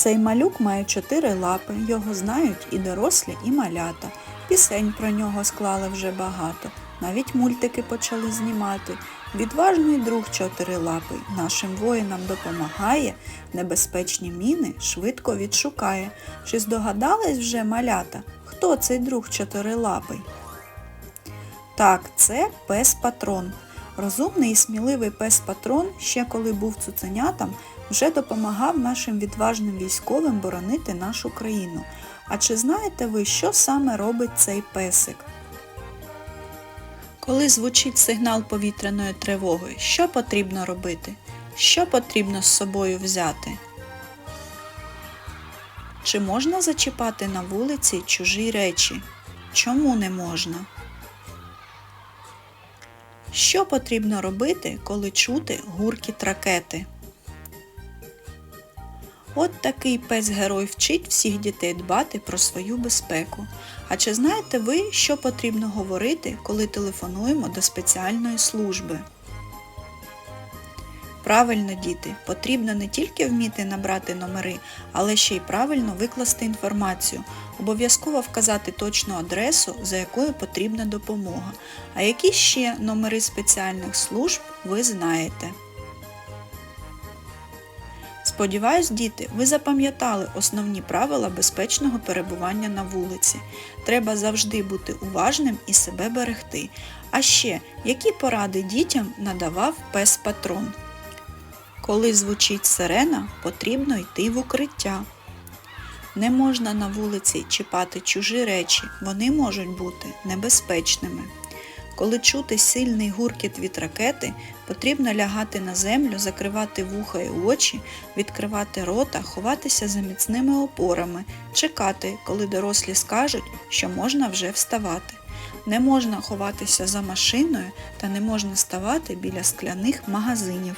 Цей малюк має чотири лапи, його знають і дорослі, і малята. Пісень про нього склали вже багато. Навіть мультики почали знімати. Відважний друг чотирилапий нашим воїнам допомагає, небезпечні міни швидко відшукає. Чи здогадались вже малята, хто цей друг чотирилапий? Так, це пес патрон. Розумний і сміливий пес патрон, ще коли був цуценятам, вже допомагав нашим відважним військовим боронити нашу країну. А чи знаєте ви, що саме робить цей песик? Коли звучить сигнал повітряної тривоги, що потрібно робити? Що потрібно з собою взяти? Чи можна зачіпати на вулиці чужі речі? Чому не можна? Що потрібно робити, коли чути гуркіт ракети? От такий пес-герой вчить всіх дітей дбати про свою безпеку. А чи знаєте ви, що потрібно говорити, коли телефонуємо до спеціальної служби? Правильно, діти, потрібно не тільки вміти набрати номери, але ще й правильно викласти інформацію. Обов'язково вказати точну адресу, за якою потрібна допомога. А які ще номери спеціальних служб ви знаєте? Сподіваюсь, діти, ви запам'ятали основні правила безпечного перебування на вулиці. Треба завжди бути уважним і себе берегти. А ще, які поради дітям надавав пес патрон? Коли звучить сирена, потрібно йти в укриття. Не можна на вулиці чіпати чужі речі, вони можуть бути небезпечними. Коли чути сильний гуркіт від ракети, потрібно лягати на землю, закривати вуха і очі, відкривати рота, ховатися за міцними опорами, чекати, коли дорослі скажуть, що можна вже вставати. Не можна ховатися за машиною та не можна ставати біля скляних магазинів.